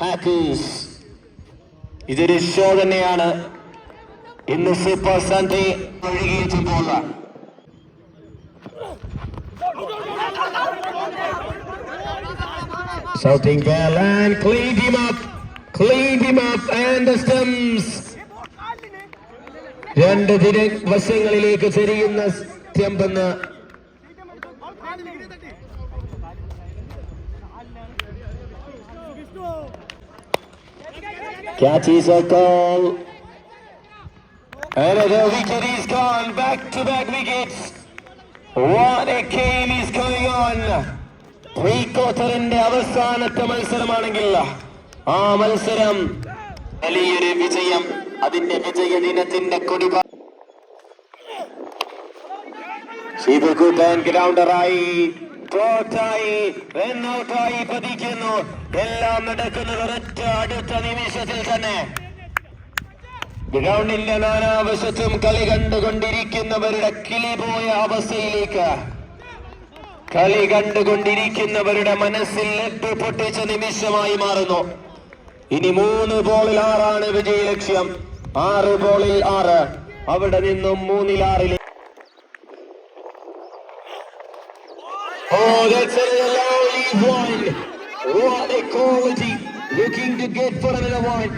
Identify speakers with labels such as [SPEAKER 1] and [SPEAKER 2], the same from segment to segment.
[SPEAKER 1] Hackers ഇതൊരു show തന്നെയാണ്. ഇന്ന് സൂപ്പർ സൺഡേ ഒഴുകിയെത്തുമ്പോൾ Shouting well and cleaned him up, cleaned him up and the. രണ്ട് വശങ്ങളിലേക്ക് ചെരിയുന്ന സ്റ്റെമ്പെന്ന് Catch is a goal. Another wicket is gone. Back to back wickets. What a game is going on. Pre ക്വാർട്ടറിന്റെ അവസാനത്തെ മത്സരമാണെങ്കിൽ ആ മത്സരം വലിയൊരു വിജയം അതിന്റെ വിജയ ദിനത്തിന്റെ കൊടി പ- ശിവകുട്ടൻ ഗ്രൗണ്ടറായി തോട്ടായി റണ്ണൌട്ടായി പതിക്കുന്നു. എല്ലാം നടക്കുന്നത് ഒരൊറ്റ അടുത്ത നിമിഷത്തിൽ തന്നെ. ഗ്രൗണ്ടിന്റെ നാനാവശത്തും കളി കണ്ടുകൊണ്ടിരിക്കുന്നവരുടെ കിളി പോയ അവസ്ഥയിലേക്ക്. കളി കണ്ടുകൊണ്ടിരിക്കുന്നവരുടെ മനസ്സിൽ ലെഡ് പൊട്ടിച്ച നിമിഷമായി മാറുന്നു. ഇനി മൂന്ന് ബോളിൽ ആറാണ് വിജയലക്ഷ്യം. ആറ് ബോളിൽ ആറ്. അവിടെ നിന്നും മൂന്നിൽ ആറിലേക്ക് Oh, that's a lovely one. What a quality. Looking to get for another one.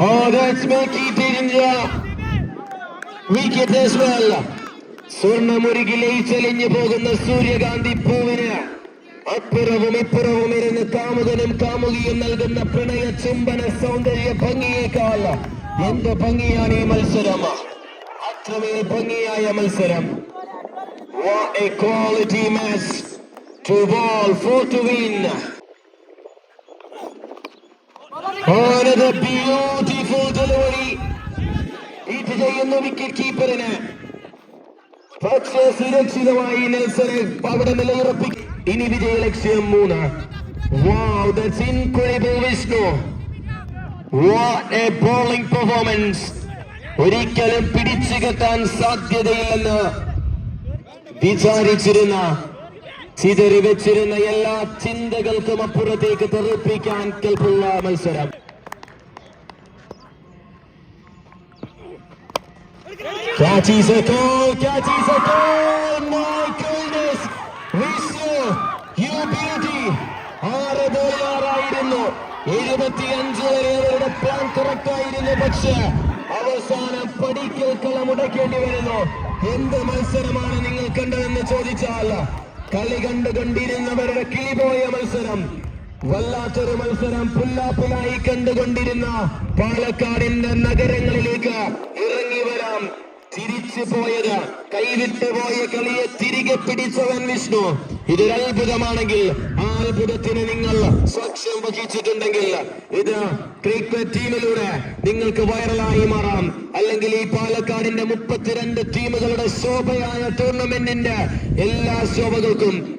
[SPEAKER 1] Oh, that's Maki Dinger. Wicket as well. സ്വർണമുരുകി ചലിഞ്ഞു പോകുന്ന സൂര്യകാന്തി പൂവിന് അപ്പുറവും ഇപ്പുറവും ഇരുന്ന് കാമുകനും കാമുകിയും നൽകുന്ന പ്രണയ ചുംബന സൗന്ദര്യ ഭംഗിയേക്കാൾ എന്ത് ഭംഗിയാണ് ഈ മത്സരം അത്രമേൽ ഭംഗിയായ മത്സരം What a quality mess. To ball, four to win. Oh, Another beautiful delivery. ഇത് ചെയ്യുന്ന വിക്കറ്റ് കീപ്പറിന് പക്ഷേ സുരക്ഷിതമായി നെൽസനെ അവിടെ നിലയുറപ്പിക്കും ഇനി വിജയലക്ഷ്യം മൂന്ന് Wow, that's incredible, Vishnu. What a bowling performance. ഒരിക്കലും പിടിച്ചു കെട്ടാൻ സാധ്യതയില്ലെന്ന് വിചാരിച്ചിരുന്ന ചിതറി വെച്ചിരുന്ന എല്ലാ ചിന്തകൾക്കും അപ്പുറത്തേക്ക് തെറിപ്പിക്കാൻ കെൽപ്പുള്ള മത്സരം. Catch is a വരെ അവരുടെ പ്ലാൻ കറക്റ്റ് ആയിരുന്നു. പക്ഷേ അവസാനം പടിക്കൽ കളമുടക്കേണ്ടി വരുന്നു. എന്ത് മത്സരമാണ് നിങ്ങൾ കണ്ടതെന്ന് ചോദിച്ചാൽ കളി കണ്ടുകൊണ്ടിരുന്നവരുടെ കിളിപോയ മത്സരം. വല്ലാത്തൊരു മത്സരം പുല്ലാപ്പിലായി കണ്ടുകൊണ്ടിരുന്ന പാലക്കാടിന്റെ നഗരങ്ങളിലേക്ക് ഇറങ്ങി വരാം. തിരിച്ചു പോയത് കൈവിട്ട് പോയ കളിയെ തിരികെ പിടിച്ചവൻ വിഷ്ണു. ഇതൊരത്ഭുതമാണെങ്കിൽ ആ അത്ഭുതത്തിന് നിങ്ങൾ സാക്ഷ്യം വഹിച്ചിട്ടുണ്ടെങ്കിൽ ഇത് ക്രിക്കറ്റ് ടീമിലൂടെ നിങ്ങൾക്ക് വൈറലായി മാറാം. അല്ലെങ്കിൽ ഈ പാലക്കാടിന്റെ മുപ്പത്തിരണ്ട് ടീമുകളുടെ ശോഭയായ ടൂർണമെന്റിന്റെ എല്ലാ ശോഭകൾക്കും